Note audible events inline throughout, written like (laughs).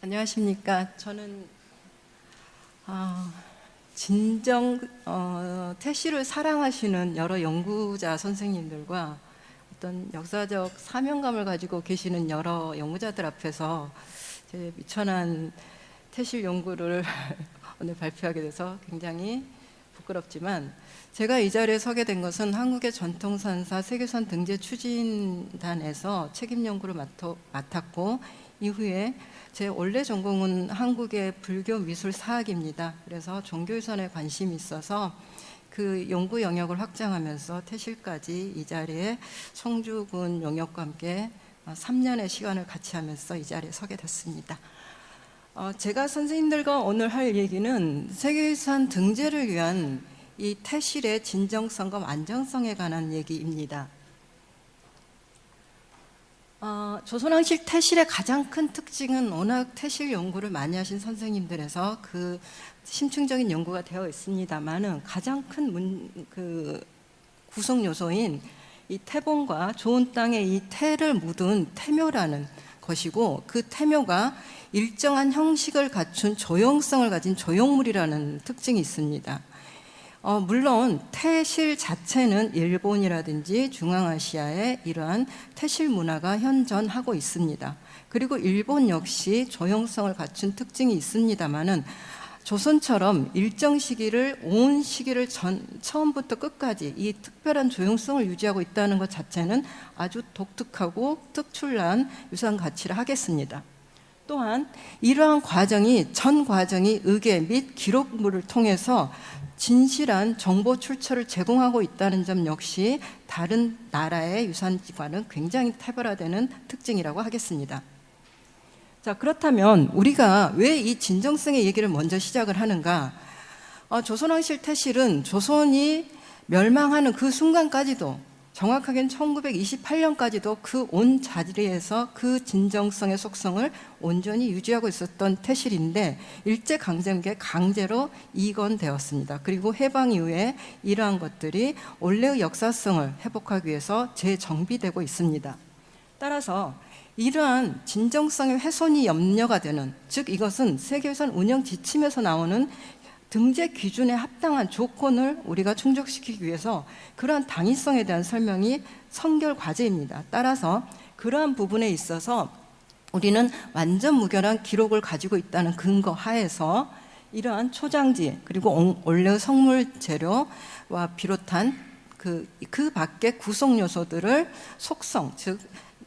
안녕하십니까. 저는 아, 진정 어, 태시를 사랑하시는 여러 연구자 선생님들과 어떤 역사적 사명감을 가지고 계시는 여러 연구자들 앞에서 제 미천한 태실 연구를 (laughs) 오늘 발표하게 돼서 굉장히 부끄럽지만 제가 이 자리에 서게 된 것은 한국의 전통산사 세계선 등재 추진단에서 책임 연구를 맡았고 이후에 제 원래 전공은 한국의 불교 미술 사학입니다. 그래서 종교 유산에 관심이 있어서 그 연구 영역을 확장하면서 퇴실까지 이 자리에 송주군 용역과 함께 3년의 시간을 같이 하면서 이 자리에 서게 됐습니다. 어, 제가 선생님들과 오늘 할 얘기는 세계유산 등재를 위한 이 태실의 진정성과 안정성에 관한 얘기입니다. 어, 조선왕실 태실의 가장 큰 특징은 워낙 태실 연구를 많이 하신 선생님들에서 그 심층적인 연구가 되어 있습니다만은 가장 큰 문, 그 구성 요소인 이 태봉과 좋은 땅에 이 태를 묻은 태묘라는 것이고 그 태묘가 일정한 형식을 갖춘 조형성을 가진 조형물이라는 특징이 있습니다. 어, 물론 태실 자체는 일본이라든지 중앙아시아에 이러한 태실 문화가 현존하고 있습니다. 그리고 일본 역시 조형성을 갖춘 특징이 있습니다만은 조선처럼 일정 시기를 온 시기를 전, 처음부터 끝까지 이 특별한 조형성을 유지하고 있다는 것 자체는 아주 독특하고 특출난 유산 가치를 하겠습니다. 또한 이러한 과정이 전 과정이 의계 및 기록물을 통해서 진실한 정보 출처를 제공하고 있다는 점 역시 다른 나라의 유산지과는 굉장히 차별화되는 특징이라고 하겠습니다. 자, 그렇다면 우리가 왜 이 진정성의 얘기를 먼저 시작을 하는가? 어, 조선왕실 태실은 조선이 멸망하는 그 순간까지도 정확하게는 1928년까지도 그 온 자리에서 그 진정성의 속성을 온전히 유지하고 있었던 태실인데 일제 강점기에 강제로 이건되었습니다. 그리고 해방 이후에 이러한 것들이 원래의 역사성을 회복하기 위해서 재정비되고 있습니다. 따라서 이러한 진정성의 훼손이 염려가 되는 즉 이것은 세계유산 운영 지침에서 나오는 등재 기준에 합당한 조건을 우리가 충족시키기 위해서 그러한 당위성에 대한 설명이 선결 과제입니다. 따라서 그러한 부분에 있어서 우리는 완전 무결한 기록을 가지고 있다는 근거 하에서 이러한 초장지 그리고 원래 성물 재료와 비롯한 그, 그 밖의 구성 요소들을 속성, 즉,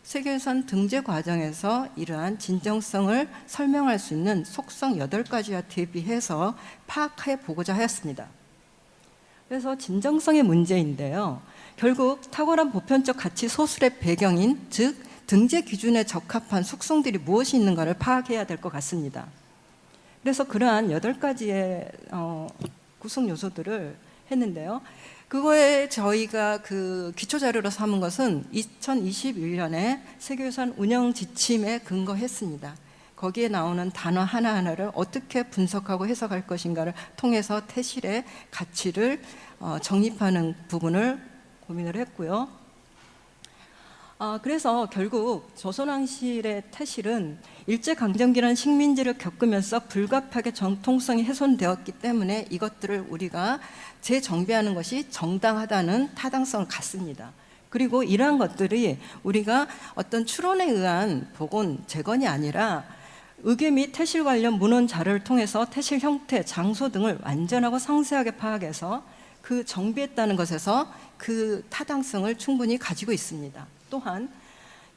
세계유산 등재 과정에서 이러한 진정성을 설명할 수 있는 속성 8가지와 대비해서 파악해 보고자 하였습니다. 그래서 진정성의 문제인데요. 결국 탁월한 보편적 가치 소술의 배경인 즉 등재 기준에 적합한 속성들이 무엇이 있는가를 파악해야 될 것 같습니다. 그래서 그러한 8가지의 어, 구성 요소들을 했는데요. 그거에 저희가 그 기초 자료로 삼은 것은 2021년에 세계유산 운영 지침에 근거했습니다. 거기에 나오는 단어 하나하나를 어떻게 분석하고 해석할 것인가를 통해서 태실의 가치를 어, 정립하는 부분을 고민을 했고요. 아, 그래서 결국 조선왕실의 태실은 일제강점기라는 식민지를 겪으면서 불가피하게 정통성이 훼손되었기 때문에 이것들을 우리가 재정비하는 것이 정당하다는 타당성을 갖습니다. 그리고 이러한 것들이 우리가 어떤 추론에 의한 복원, 재건이 아니라 의계 및 태실 관련 문헌 자료를 통해서 태실 형태, 장소 등을 완전하고 상세하게 파악해서 그 정비했다는 것에서 그 타당성을 충분히 가지고 있습니다. 또한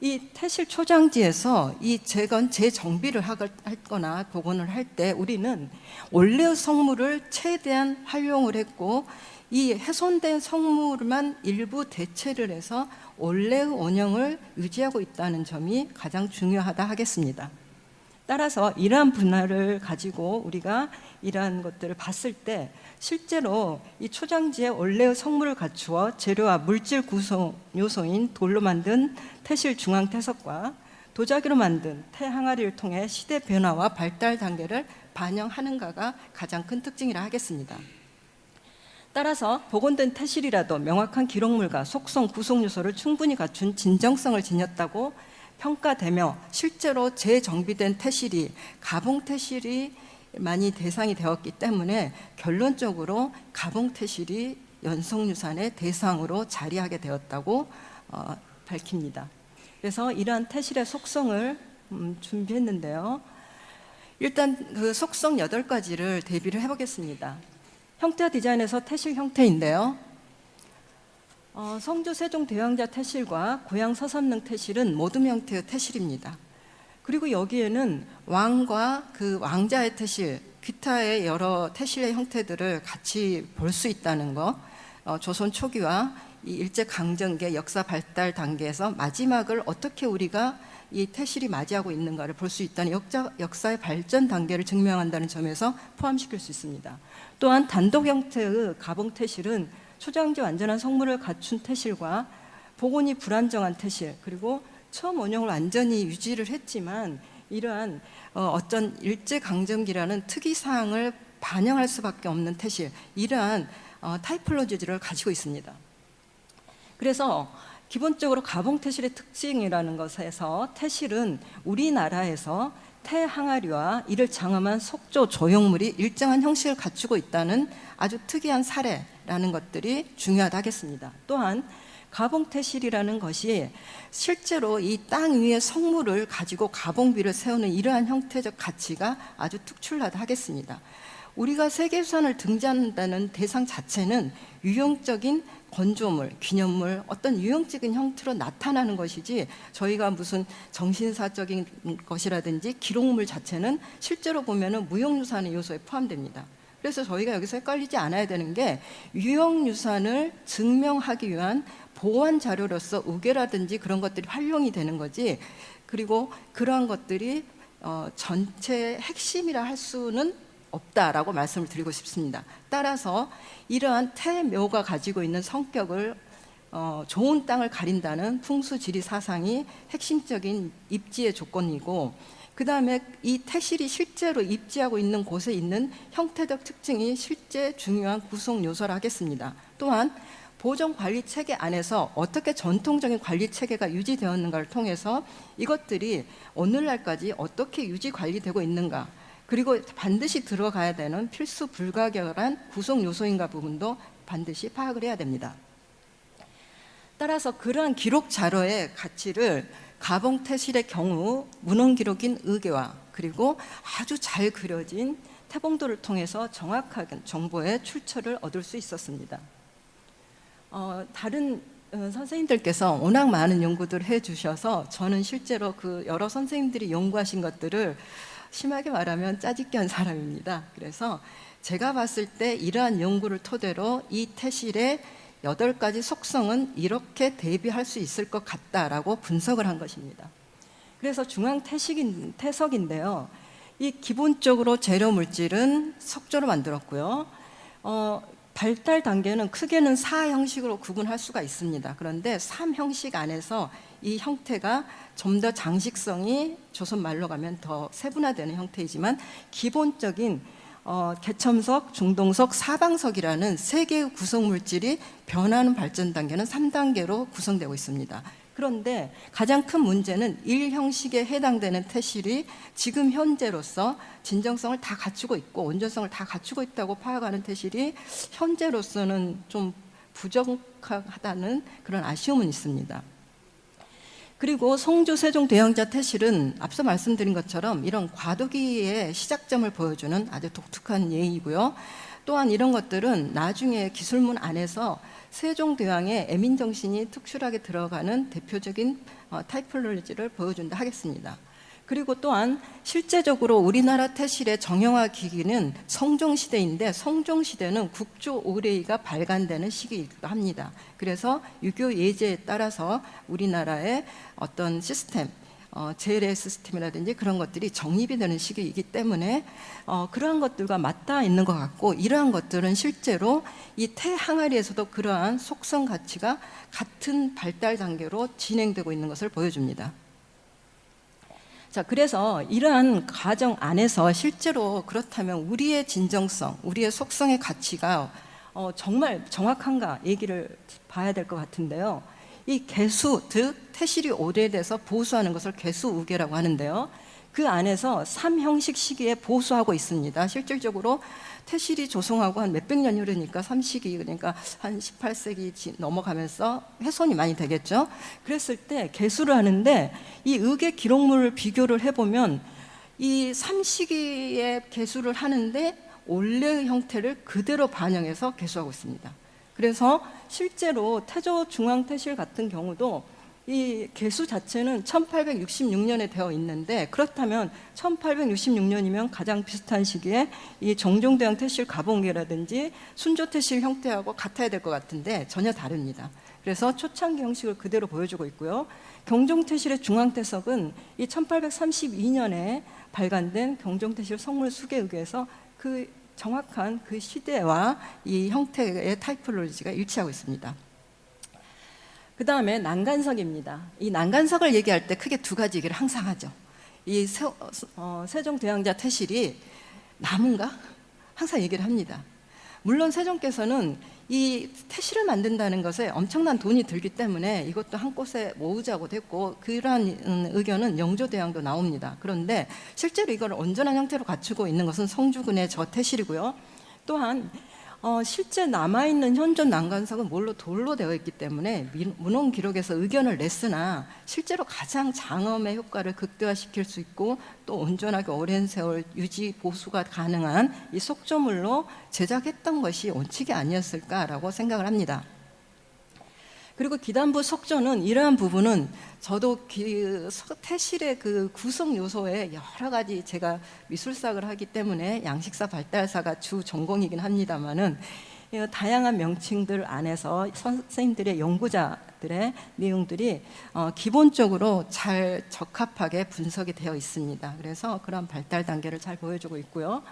이 태실 초장지에서 이 재건 재정비를 하거나 복원을 할 때 우리는 원래의 성물을 최대한 활용을 했고 이 훼손된 성물만 일부 대체를 해서 원래의 원형을 유지하고 있다는 점이 가장 중요하다 하겠습니다. 따라서 이러한 분할을 가지고 우리가 이러한 것들을 봤을 때 실제로 이 초장지에 원래의 성물을 갖추어 재료와 물질 구성 요소인 돌로 만든 태실 중앙 태석과 도자기로 만든 태 항아리를 통해 시대 변화와 발달 단계를 반영하는가가 가장 큰 특징이라 하겠습니다. 따라서 복원된 태실이라도 명확한 기록물과 속성 구성 요소를 충분히 갖춘 진정성을 지녔다고 평가되며 실제로 재정비된 태실이 가봉 태실이 많이 대상이 되었기 때문에 결론적으로 가봉 태실이 연속유산의 대상으로 자리하게 되었다고 어, 밝힙니다. 그래서 이러한 태실의 속성을 음, 준비했는데요. 일단 그 속성 8가지를 대비를 해보겠습니다. 형태 디자인에서 태실 형태인데요. 어, 성주 세종 대왕자 태실과 고향 서삼릉 태실은 모둠 형태의 태실입니다. 그리고 여기에는 왕과 그 왕자의 태실, 기타의 여러 태실의 형태들을 같이 볼 수 있다는 거, 어, 조선 초기와 이 일제 강점기 역사 발달 단계에서 마지막을 어떻게 우리가 이 태실이 맞이하고 있는가를 볼 수 있다는 역자, 역사의 발전 단계를 증명한다는 점에서 포함시킬 수 있습니다. 또한 단독 형태의 가봉 태실은 초장지 완전한 성물을 갖춘 태실과 복원이 불안정한 태실 그리고 처음 원형을 완전히 유지를 했지만 이러한 어, 어떤 일제 강점기라는 특이 사항을 반영할 수밖에 없는 태실 이러한 어, 타이플로지를 가지고 있습니다. 그래서 기본적으로 가봉 태실의 특징이라는 것에서 태실은 우리나라에서 태항아리와 이를 장엄한 속조 조형물이 일정한 형식을 갖추고 있다는 아주 특이한 사례라는 것들이 중요하다 하겠습니다. 또한 가봉태실이라는 것이 실제로 이 땅 위에 성물을 가지고 가봉비를 세우는 이러한 형태적 가치가 아주 특출나다 하겠습니다. 우리가 세계유산을 등재한다는 대상 자체는 유형적인 건조물, 기념물, 어떤 유형적인 형태로 나타나는 것이지 저희가 무슨 정신사적인 것이라든지 기록물 자체는 실제로 보면은 무형유산의 요소에 포함됩니다. 그래서 저희가 여기서 헷갈리지 않아야 되는 게 유형유산을 증명하기 위한 보완 자료로서 우개라든지 그런 것들이 활용이 되는 거지. 그리고 그러한 것들이 어, 전체의 핵심이라 할 수는 없다라고 말씀을 드리고 싶습니다. 따라서 이러한 태묘가 가지고 있는 성격을 어, 좋은 땅을 가린다는 풍수지리 사상이 핵심적인 입지의 조건이고 그 다음에 이 태실이 실제로 입지하고 있는 곳에 있는 형태적 특징이 실제 중요한 구성 요소라 하겠습니다. 또한 보존 관리 체계 안에서 어떻게 전통적인 관리 체계가 유지되었는가를 통해서 이것들이 오늘날까지 어떻게 유지 관리되고 있는가 그리고 반드시 들어가야 되는 필수 불가결한 구성 요소인가 부분도 반드시 파악을 해야 됩니다. 따라서 그러한 기록 자료의 가치를 가봉 태실의 경우 문헌 기록인 의계와 그리고 아주 잘 그려진 태봉도를 통해서 정확하게 정보의 출처를 얻을 수 있었습니다. 어, 다른 어, 선생님들께서 워낙 많은 연구들을 해주셔서 저는 실제로 그 여러 선생님들이 연구하신 것들을 심하게 말하면 짜집기 한 사람입니다. 그래서 제가 봤을 때 이러한 연구를 토대로 이 태실의 여덟 가지 속성은 이렇게 대비할 수 있을 것 같다라고 분석을 한 것입니다. 그래서 중앙 태식인, 태석인데요. 이 기본적으로 재료 물질은 석조로 만들었고요. 어, 발달 단계는 크게는 4 형식으로 구분할 수가 있습니다. 그런데 3 형식 안에서 이 형태가 좀 더 장식성이 조선 말로 가면 더 세분화되는 형태이지만 기본적인 어, 개첨석, 중동석, 사방석이라는 세 개의 구성 물질이 변하는 발전 단계는 3단계로 구성되고 있습니다. 그런데 가장 큰 문제는 1형식에 해당되는 태실이 지금 현재로서 진정성을 다 갖추고 있고 온전성을 다 갖추고 있다고 파악하는 태실이 현재로서는 좀 부족하다는 그런 아쉬움은 있습니다. 그리고 성주 세종 대왕자 태실은 앞서 말씀드린 것처럼 이런 과도기의 시작점을 보여주는 아주 독특한 예이고요. 또한 이런 것들은 나중에 기술문 안에서 세종대왕의 애민 정신이 특출하게 들어가는 대표적인 어, 타이플로지를 보여준다 하겠습니다. 그리고 또한 실제적으로 우리나라 태실의 정형화 기기는 성종시대인데 성종시대는 국조 오레이가 발간되는 시기이기도 합니다. 그래서 유교 예제에 따라서 우리나라의 어떤 시스템, 어, 재래 시스템이라든지 그런 것들이 정립이 되는 시기이기 때문에 어, 그러한 것들과 맞닿아 있는 것 같고 이러한 것들은 실제로 이 태항아리에서도 그러한 속성 가치가 같은 발달 단계로 진행되고 있는 것을 보여줍니다. 자, 그래서 이러한 과정 안에서 실제로 그렇다면 우리의 진정성, 우리의 속성의 가치가 어, 정말 정확한가 얘기를 봐야 될 것 같은데요. 이 개수 즉 태실이 오래돼서 보수하는 것을 개수 우계라고 하는데요. 그 안에서 삼형식 시기에 보수하고 있습니다. 실질적으로 태실이 조성하고 한 몇백 년이 흐르니까 삼식이 그러니까 한 18세기 지- 넘어가면서 훼손이 많이 되겠죠. 그랬을 때 개수를 하는데 이 의계 기록물을 비교를 해보면 이 삼식이의 개수를 하는데 원래의 형태를 그대로 반영해서 개수하고 있습니다. 그래서 실제로 태조 중앙태실 같은 경우도 이 개수 자체는 1866년에 되어 있는데 그렇다면 1866년이면 가장 비슷한 시기에 이 정종대왕 태실 가봉계라든지 순조 태실 형태하고 같아야 될 것 같은데 전혀 다릅니다. 그래서 초창기 형식을 그대로 보여주고 있고요. 경종태실의 중앙태석은 이 1832년에 발간된 경종태실 성물 수계에 의해서 그 정확한 그 시대와 이 형태의 타이폴로지가 일치하고 있습니다. 그 다음에 난간석입니다. 이 난간석을 얘기할 때 크게 두 가지 얘기를 항상 하죠. 이 세, 어, 세종대왕자 태실이 나무인가? 항상 얘기를 합니다. 물론 세종께서는 이 태실을 만든다는 것에 엄청난 돈이 들기 때문에 이것도 한 곳에 모으자고 됐고 그러한 음, 의견은 영조대왕도 나옵니다. 그런데 실제로 이걸 온전한 형태로 갖추고 있는 것은 성주군의 저 태실이고요. 또한 어, 실제 남아있는 현존 난간석은 뭘로 돌로 되어 있기 때문에 민- 문헌 기록에서 의견을 냈으나 실제로 가장 장엄의 효과를 극대화시킬 수 있고 또 온전하게 오랜 세월 유지 보수가 가능한 이 속조물로 제작했던 것이 원칙이 아니었을까라고 생각을 합니다. 그리고 기단부 석조는 이러한 부분은 저도 기, 서- 태실의 그 구성 요소에 여러 가지 제가 미술사를 하기 때문에 양식사 발달사가 주 전공이긴 합니다만은 이 다양한 명칭들 안에서 선생님들의 연구자들의 내용들이 어, 기본적으로 잘 적합하게 분석이 되어 있습니다. 그래서 그런 발달 단계를 잘 보여주고 있고요.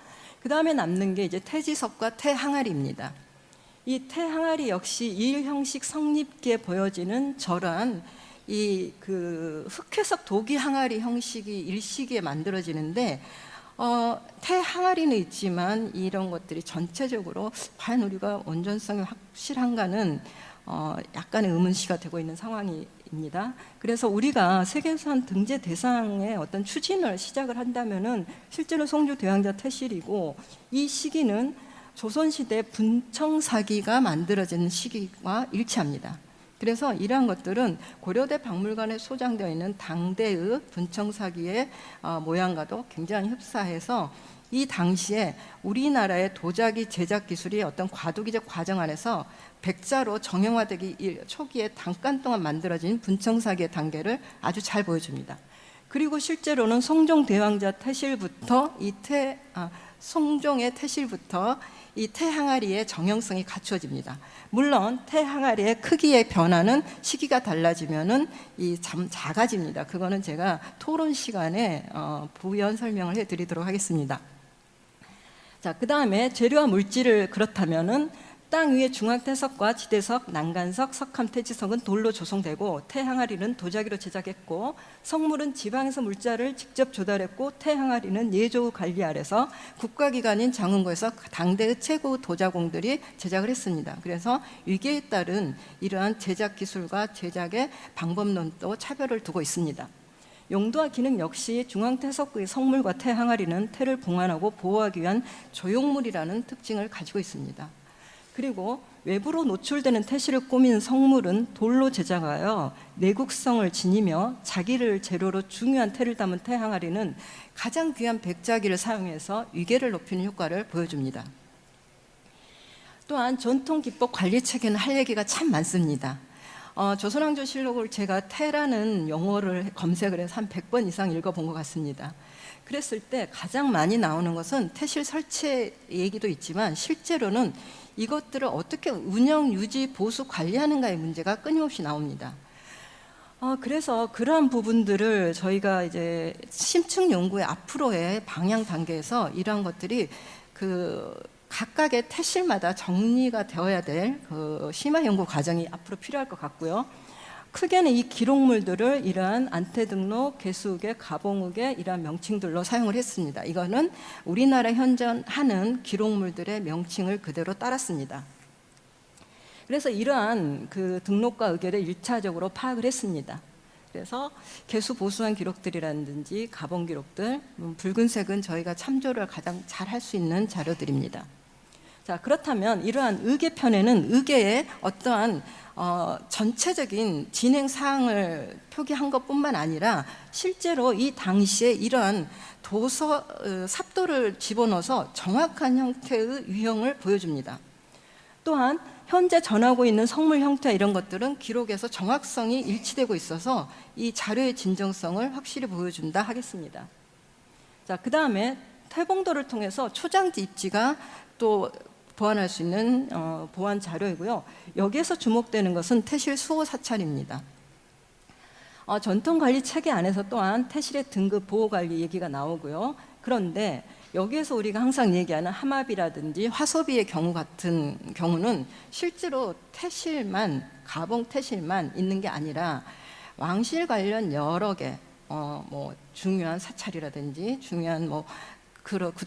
그 다음에 남는 게 이제 태지석과 태항아리입니다. 이 태항아리 역시 일 형식 성립기에 보여지는 저러한 이 그 흑회석 도기 항아리 형식이 일시기에 만들어지는데 어, 태항아리는 있지만 이런 것들이 전체적으로 과연 우리가 온전성이 확실한가는 어, 약간의 의문시가 되고 있는 상황입니다. 그래서 우리가 세계유산 등재 대상의 어떤 추진을 시작을 한다면은 실제로 송주 대왕자 태실이고 이 시기는 조선시대 분청사기가 만들어진 시기와 일치합니다. 그래서 이러한 것들은 고려대 박물관에 소장되어 있는 당대의 분청사기의 어, 모양과도 굉장히 흡사해서 이 당시에 우리나라의 도자기 제작 기술이 어떤 과도기적 과정 안에서 백자로 정형화되기 일- 초기에 잠깐 동안 만들어진 분청사기의 단계를 아주 잘 보여줍니다. 그리고 실제로는 성종 대왕자 태실부터 이태 아, 성종의 태실부터 이 태항아리의 정형성이 갖추어집니다. 물론 태항아리의 크기의 변화는 시기가 달라지면은 이참 작아집니다. 그거는 제가 토론 시간에 어, 부연 설명을 해드리도록 하겠습니다. 자, 그 다음에 재료와 물질을 그렇다면은 땅 위에 중앙태석과 지대석, 난간석, 석함태지석은 돌로 조성되고 태항아리는 도자기로 제작했고 성물은 지방에서 물자를 직접 조달했고 태항아리는 예조 관리 아래서 국가기관인 장흥고에서 당대의 최고 도자공들이 제작을 했습니다. 그래서 위계에 따른 이러한 제작 기술과 제작의 방법론도 차별을 두고 있습니다. 용도와 기능 역시 중앙태석의 성물과 태항아리는 태를 봉안하고 보호하기 위한 조형물이라는 특징을 가지고 있습니다. 그리고 외부로 노출되는 태실을 꾸민 성물은 돌로 제작하여 내국성을 지니며 자기를 재료로 중요한 태를 담은 태항아리는 가장 귀한 백자기를 사용해서 위계를 높이는 효과를 보여줍니다. 또한 전통 기법 관리 체계는 할 얘기가 참 많습니다. 어, 조선왕조실록을 제가 태라는 용어를 검색을 해서 한 100번 이상 읽어본 것 같습니다. 그랬을 때 가장 많이 나오는 것은 태실 설치 얘기도 있지만 실제로는 이것들을 어떻게 운영, 유지, 보수, 관리하는가의 문제가 끊임없이 나옵니다. 어, 그래서 그러한 부분들을 저희가 이제 심층 연구의 앞으로의 방향 단계에서 이러한 것들이 그 각각의 태실마다 정리가 되어야 될 그 심화 연구 과정이 앞으로 필요할 것 같고요. 크게는 이 기록물들을 이러한 안태 등록, 개수계, 가봉욱의 이러한 명칭들로 사용을 했습니다. 이거는 우리나라 현존하는 기록물들의 명칭을 그대로 따랐습니다. 그래서 이러한 그 등록과 의결을 일차적으로 파악을 했습니다. 그래서 개수 보수한 기록들이라든지 가본 기록들, 음, 붉은색은 저희가 참조를 가장 잘 할 수 있는 자료들입니다. 자 그렇다면 이러한 의계편에는 의계의 어떠한 어, 전체적인 진행 사항을 표기한 것뿐만 아니라 실제로 이 당시에 이러한 도서 어, 삽도를 집어넣어서 정확한 형태의 유형을 보여줍니다. 또한 현재 전하고 있는 성물 형태 이런 것들은 기록에서 정확성이 일치되고 있어서 이 자료의 진정성을 확실히 보여준다 하겠습니다. 자, 그 다음에 태봉도를 통해서 초장지 입지가 또 보완할 수 있는 어, 보완 자료이고요. 여기에서 주목되는 것은 태실 수호 사찰입니다. 어, 전통 관리 체계 안에서 또한 태실의 등급 보호 관리 얘기가 나오고요. 그런데 여기에서 우리가 항상 얘기하는 함압이라든지 화소비의 경우 같은 경우는 실제로 태실만 가봉 태실만 있는 게 아니라 왕실 관련 여러 개 어, 뭐 중요한 사찰이라든지 중요한 뭐 그런 기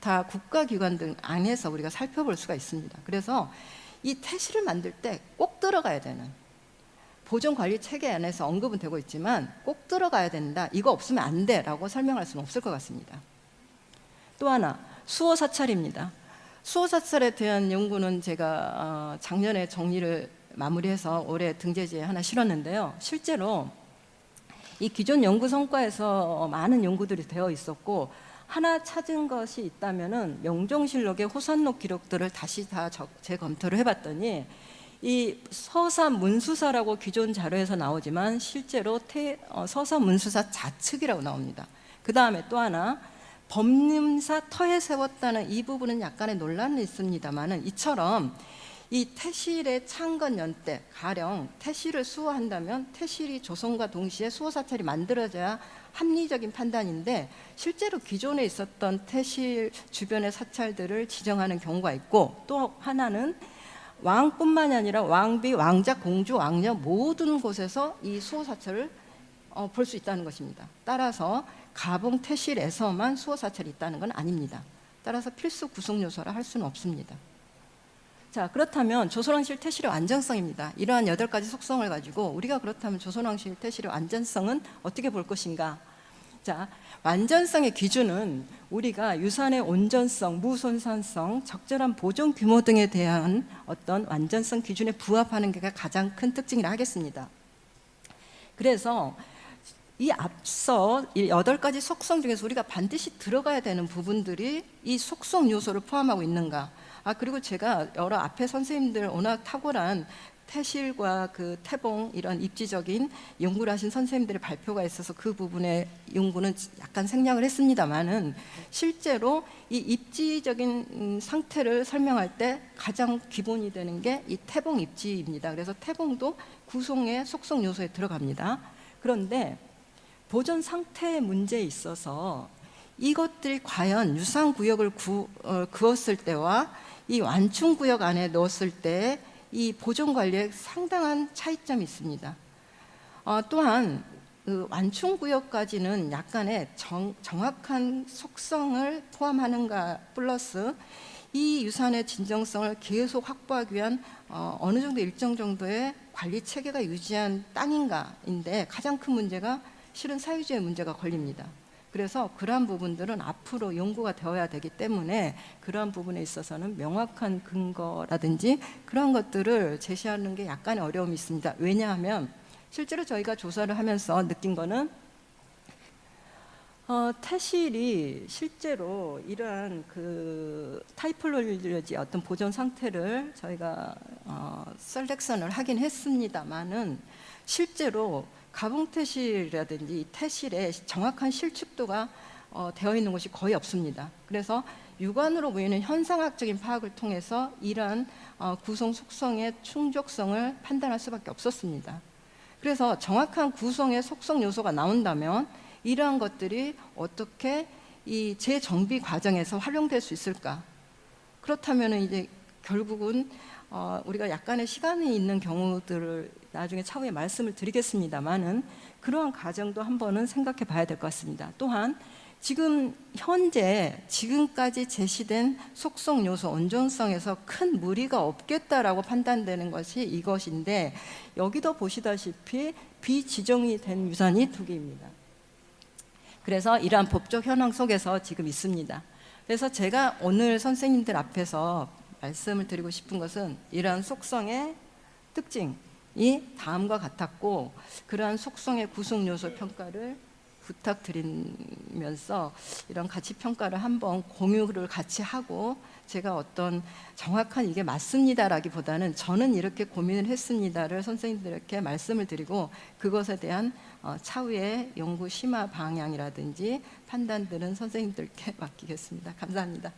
타 국가기관 등 안에서 우리가 살펴볼 수가 있습니다. 그래서 이 태실을 만들 때 꼭 들어가야 되는 보존 관리 체계 안에서 언급은 되고 있지만 꼭 들어가야 된다. 이거 없으면 안 돼라고 설명할 수는 없을 것 같습니다. 또 하나 수호 사찰입니다. 수호 사찰에 대한 연구는 제가 어, 작년에 정리를 마무리해서 올해 등재지에 하나 실었는데요. 실제로 이 기존 연구 성과에서 많은 연구들이 되어 있었고 하나 찾은 것이 있다면은 명종실록의 호선록 기록들을 다시 다 재검토를 해봤더니 이 서사 문수사라고 기존 자료에서 나오지만 실제로 태, 어, 서사 문수사 좌측이라고 나옵니다. 그 다음에 또 하나 법림사 터에 세웠다는 이 부분은 약간의 논란이 있습니다만은 이처럼 이 태실의 창건 연대 가령 태실을 수호한다면 태실이 조선과 동시에 수호 사찰이 만들어져야 합리적인 판단인데 실제로 기존에 있었던 태실 주변의 사찰들을 지정하는 경우가 있고 또 하나는 왕뿐만이 아니라 왕비, 왕자, 공주, 왕녀 모든 곳에서 이 수호 사찰을 어, 볼 수 있다는 것입니다. 따라서 가봉 태실에서만 수호 사찰이 있다는 건 아닙니다. 따라서 필수 구성 요소라 할 수는 없습니다. 자 그렇다면 조선왕실 태실의 완전성입니다. 이러한 여덟 가지 속성을 가지고 우리가 그렇다면 조선왕실 태실의 완전성은 어떻게 볼 것인가? 자 완전성의 기준은 우리가 유산의 온전성, 무손산성, 적절한 보존 규모 등에 대한 어떤 완전성 기준에 부합하는 게 가장 큰 특징이라 하겠습니다. 그래서 이 앞서 이 여덟 가지 속성 중에서 우리가 반드시 들어가야 되는 부분들이 이 속성 요소를 포함하고 있는가? 아 그리고 제가 여러 앞에 선생님들 워낙 탁월한 태실과 그 태봉 이런 입지적인 연구를 하신 선생님들의 발표가 있어서 그 부분의 연구는 약간 생략을 했습니다만은 실제로 이 입지적인 상태를 설명할 때 가장 기본이 되는 게 이 태봉 입지입니다. 그래서 태봉도 구성의 속성 요소에 들어갑니다. 그런데 보존 상태의 문제에 있어서 이것들이 과연 유상 구역을 구, 어, 그었을 때와 이 완충 구역 안에 넣었을 때 이 보존 관리에 상당한 차이점이 있습니다. 어, 또한 그 완충 구역까지는 약간의 정, 정확한 속성을 포함하는가 플러스 이 유산의 진정성을 계속 확보하기 위한 어, 어느 정도 일정 정도의 관리 체계가 유지한 땅인가인데 가장 큰 문제가 실은 사유지의 문제가 걸립니다. 그래서 그러한 부분들은 앞으로 연구가 되어야 되기 때문에 그러한 부분에 있어서는 명확한 근거라든지 그런 것들을 제시하는 게 약간의 어려움이 있습니다. 왜냐하면 실제로 저희가 조사를 하면서 느낀 거는 어, 태실이 실제로 이러한 그 타이폴로지 어떤 보존 상태를 저희가 어, 셀렉션을 하긴 했습니다만은 실제로 가봉태실이라든지 태실의 정확한 실축도가 어, 되어 있는 곳이 거의 없습니다. 그래서 육안으로 보이는 현상학적인 파악을 통해서 이러한 어, 구성 속성의 충족성을 판단할 수밖에 없었습니다. 그래서 정확한 구성의 속성 요소가 나온다면 이러한 것들이 어떻게 이 재정비 과정에서 활용될 수 있을까? 그렇다면 이제 결국은 어, 우리가 약간의 시간이 있는 경우들을 나중에 차후에 말씀을 드리겠습니다만은 그러한 과정도 한번은 생각해 봐야 될 것 같습니다. 또한 지금 현재 지금까지 제시된 속성 요소 온전성에서 큰 무리가 없겠다라고 판단되는 것이 이것인데 여기도 보시다시피 비지정이 된 유산이 두 개입니다. 그래서 이러한 법적 현황 속에서 지금 있습니다. 그래서 제가 오늘 선생님들 앞에서 말씀을 드리고 싶은 것은 이러한 속성의 특징 이 다음과 같았고 그러한 속성의 구성 요소 평가를 부탁드리면서 이런 가치 평가를 한번 공유를 같이 하고 제가 어떤 정확한 이게 맞습니다라기보다는 저는 이렇게 고민을 했습니다를 선생님들에게 말씀을 드리고 그것에 대한 어, 차후의 연구 심화 방향이라든지 판단들은 선생님들께 맡기겠습니다. 감사합니다.